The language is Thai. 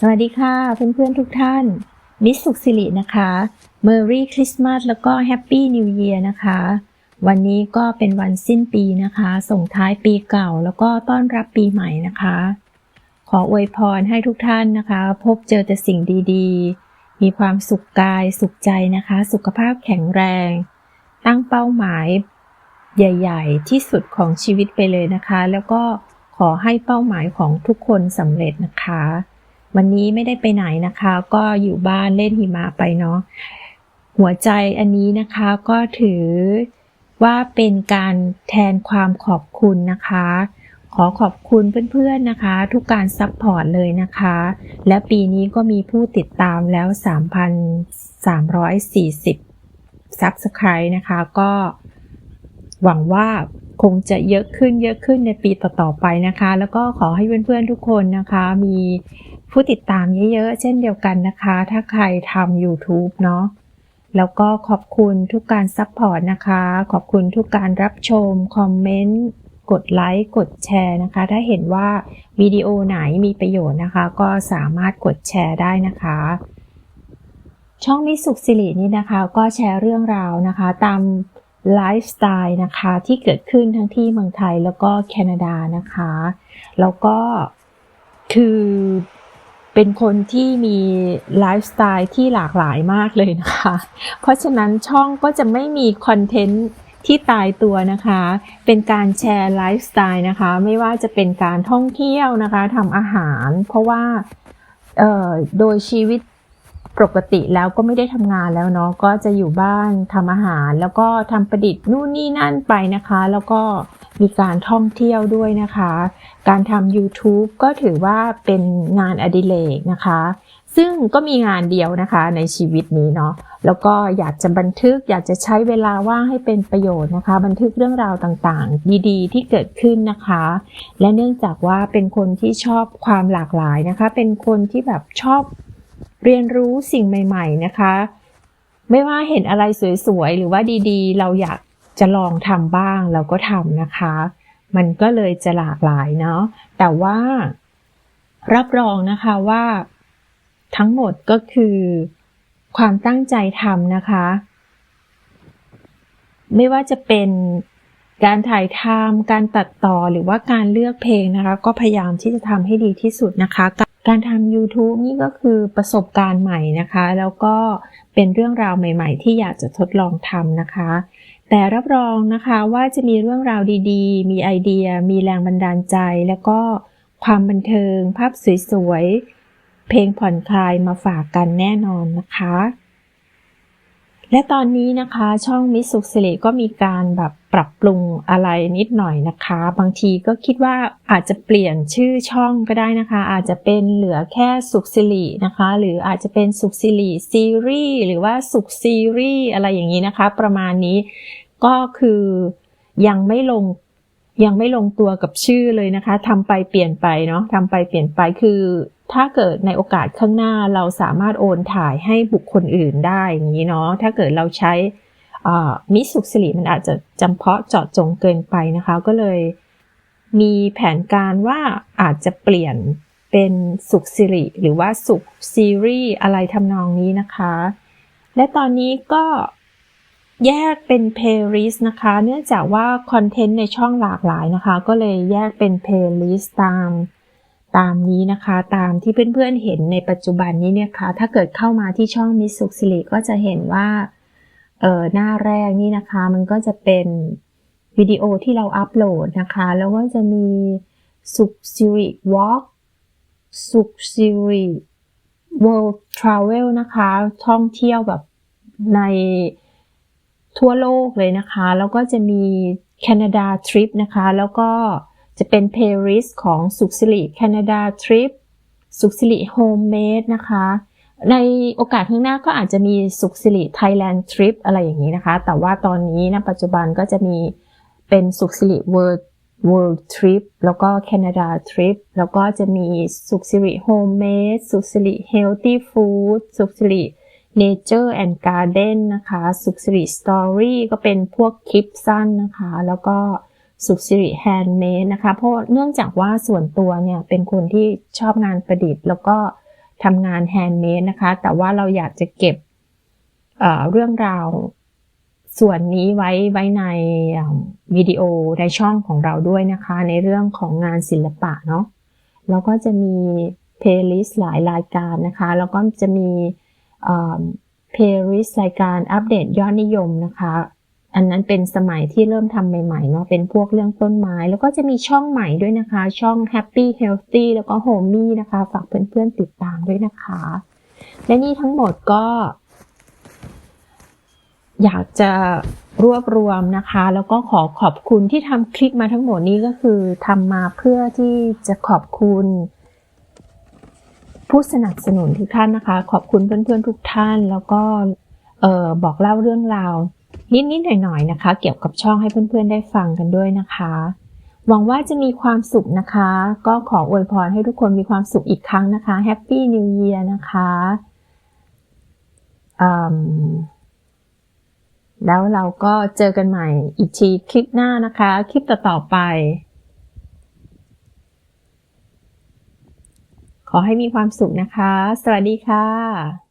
สวัสดีค่ะเพื่อนๆทุกท่าน มิสสุขสิรินะคะ Merry Christmas แล้วก็ Happy New Year นะคะ วันนี้ก็เป็นวันสิ้นปีนะคะ ส่งท้ายปีเก่าแล้วก็ต้อนรับปีใหม่นะคะ ขออวยพรให้ทุกท่านนะคะ พบเจอแต่สิ่งดีๆ มีความสุขกายสุขใจนะคะ สุขภาพแข็งแรง ตั้งเป้าหมายใหญ่ ๆ ที่สุดของชีวิตไปเลยนะคะ แล้วก็ขอให้เป้าหมายของทุกคนสำเร็จนะคะ วันนี้ไม่ได้ไปไหนนะคะ ก็อยู่บ้านเล่นหิมะไปเนาะหัวใจอันนี้นะคะก็ถือว่าเป็นการแทนความขอบคุณนะคะ ขอขอบคุณเพื่อนๆนะคะ ทุกการซัพพอร์ตเลยนะคะ และปีนี้ก็มีผู้ติดตามแล้ว 3,340 Subscribe นะคะ ก็หวังว่าคงจะเยอะขึ้นเยอะขึ้นในปีต่อๆไปนะคะ แล้วก็ขอให้เพื่อนๆทุกคนนะคะมี ผู้ติดตามเยอะๆ เช่นเดียวกันนะคะ ถ้าใครทำ YouTube เนาะแล้วก็ขอบคุณทุกการซัพพอร์ตนะคะ ขอบคุณทุกการรับชม คอมเมนต์ กดไลค์ กดแชร์นะคะ ถ้าเห็นว่าวิดีโอไหนมีประโยชน์นะคะ ก็สามารถกดแชร์ได้นะคะ ช่องมิสุขสิรินี่นะคะ ก็แชร์เรื่องราวนะคะ ตามไลฟ์สไตล์นะคะที่เกิดขึ้นทั้งที่เมืองไทยแล้วก็แคนาดานะคะ แล้วก็คือ เป็นคนที่มีไลฟ์สไตล์ที่หลากหลายมากเลยนะคะ เพราะฉะนั้นช่องก็จะไม่มีคอนเทนต์ที่ตายตัวนะคะ เป็นการแชร์ไลฟ์สไตล์นะคะ ไม่ว่าจะเป็นการท่องเที่ยวนะคะทำอาหาร เพราะว่าโดยชีวิตปกติแล้วก็ไม่ได้ทำงานแล้วเนาะก็จะอยู่บ้านทำอาหาร แล้วก็ทำประดิษฐ์นู่นนี่นั่นไปนะคะ แล้วก็ มีการท่องเที่ยวด้วยนะคะ การทำ YouTube ก็ถือว่าเป็นงานอดิเรกนะคะ ซึ่งก็มีงานเดียวนะคะในชีวิตนี้เนาะ แล้วก็อยากจะบันทึกอยากจะใช้เวลาว่างให้เป็นประโยชน์นะคะ บันทึกเรื่องราวต่างๆ ดีๆ ที่เกิดขึ้นนะคะ และเนื่องจากว่าเป็นคนที่ชอบความหลากหลายนะคะ เป็นคนที่แบบชอบเรียนรู้สิ่งใหม่ ๆ นะคะไม่ว่าเห็นอะไรสวยๆ หรือว่าดีๆ เราอยาก จะลองทำบ้างเราก็ทำนะคะ มันก็เลยจะหลากหลายเนาะแต่ว่ารับรองนะคะว่า ทั้งหมดก็คือความตั้งใจทำนะคะ ไม่ว่าจะเป็นการถ่ายทำการตัดต่อหรือว่าการเลือกเพลงนะคะ ก็พยายามที่จะทำให้ดีที่สุดนะคะ การทำ YouTube นี่ก็คือประสบการณ์ใหม่นะคะ แล้วก็เป็นเรื่องราวใหม่ ๆ ที่อยากจะทดลองทำนะคะ แต่รับรองนะคะว่าจะมีเรื่องราวดีๆ มีไอเดีย มีแรงบันดาลใจ แล้วก็ความบันเทิง ภาพสวยๆ เพลงผ่อนคลายมาฝากกันแน่นอนนะคะ และตอนนี้นะคะช่องมิสุสิริก็มีการแบบปรับปรุงอะไรนิดหน่อยนะคะ บางทีก็คิดว่าอาจจะเปลี่ยนชื่อช่องก็ได้นะคะ อาจจะเป็นเหลือแค่สุกสิรินะคะ หรืออาจจะเป็นสุกสิริซีรีส์หรือว่าสุกซีรีส์อะไรอย่างนี้นะคะ ประมาณนี้ก็คือยังไม่ลง ยังไม่ลงตัวกับชื่อเลยนะคะทำไปเปลี่ยนไปเนาะทำไปเปลี่ยนไปคือ ถ้าเกิดในโอกาสข้างหน้าเราสามารถโอนถ่ายให้บุคคลอื่นได้อย่างนี้เนาะถ้าเกิดเราใช้มิสุขสิริมันอาจจะจำเพาะเจาะจงเกินไปนะคะ ก็เลยมีแผนการว่าอาจจะเปลี่ยนเป็นสุขสิริหรือว่าสุขซีรีส์อะไรทำนองนี้นะคะ และตอนนี้ก็ แยกเป็นเพลย์ลิสต์นะคะ เนื่องจากว่าคอนเทนต์ในช่องหลากหลายนะคะ ก็เลยแยกเป็นเพลย์ลิสต์ตามตามนี้นะคะ ตามที่เพื่อนๆเห็นในปัจจุบันนี้เนี่ยคะ่ะ ถ้าเกิดเข้ามาที่ช่องมิสุขสิริก็จะเห็นว่าเออหน้าแรกนี่นะคะ มันก็จะเป็นวิดีโอที่เราอัปโหลดนะคะ แล้วก็จะมีสุขสิริวอล์กสุขสิริ World Travel นะคะ ท่องเที่ยวแบบใน ทั่วโลกเลยนะคะ แล้วก็จะมีแคนาดาทริปนะคะ แล้วก็จะเป็นเพลย์ลิสต์ของสุขสิริแคนาดาทริปสุขสิริโฮมเมดนะคะ ในโอกาสข้างหน้าก็อาจจะมีสุขสิริไทยแลนด์ทริปอะไรอย่างนี้นะคะ แต่ว่าตอนนี้นะปัจจุบันก็จะมีเป็นสุขสิริเวิร์ World Trip แล้วก็แคนาดาทริปแล้วก็จะมีสุขสิริโฮมเมดสุขสิริเฮลตี้ฟู้ดสุขสิริ Nature and Garden นะคะ สุขสิริสตอรี่ก็เป็นพวกคลิปสั้นนะคะ แล้วก็สุขสิริแฮนด์เมดนะคะ เพราะเนื่องจากว่าส่วนตัวเนี่ย เป็นคนที่ชอบงานประดิษฐ์ แล้วก็ทำงานแฮนด์เมดนะคะ แต่ว่าเราอยากจะเก็บเเรื่องราวส่วนนี้ไว้ไว้ในวิดีโอในช่องของเราด้วยนะคะ ในเรื่องของงานศิลปะเนาะแล้วก็จะมีเพลย์ลิสต์หลายรายการนะคะ แล้วก็จะมี เพลย์ลิสต์รายการอัปเดตยอดนิยมนะคะ อันนั้นเป็นสมัยที่เริ่มทำใหม่ๆเนาะเป็นพวกเรื่องต้นไม้ แล้วก็จะมีช่องใหม่ด้วยนะคะ ช่อง Happy Healthy แล้วก็ Homey นะคะ ฝากเพื่อนๆติดตามด้วยนะคะ และนี่ทั้งหมดก็ อยากจะรวบรวมนะคะ แล้วก็ขอขอบคุณที่ทำคลิปมาทั้งหมดนี้ก็คือทำมาเพื่อที่จะขอบคุณ ผู้สนับสนุนทุกท่านนะคะ ขอบคุณเพื่อนๆทุกท่าน แล้วก็เออบอกเล่าเรื่องราว นิดๆหน่อยๆนะคะ เกี่ยวกับช่องให้เพื่อนๆได้ฟังกันด้วยนะคะ หวังว่าจะมีความสุขนะคะ ก็ขออวยพรให้ทุกคนมีความสุขอีกครั้งนะคะ Happy New Year นะคะแล้วเราก็เจอกันใหม่อีกทีคลิปหน้านะคะ คลิปต่อๆไป ขอให้มีความสุขนะคะ สวัสดีค่ะ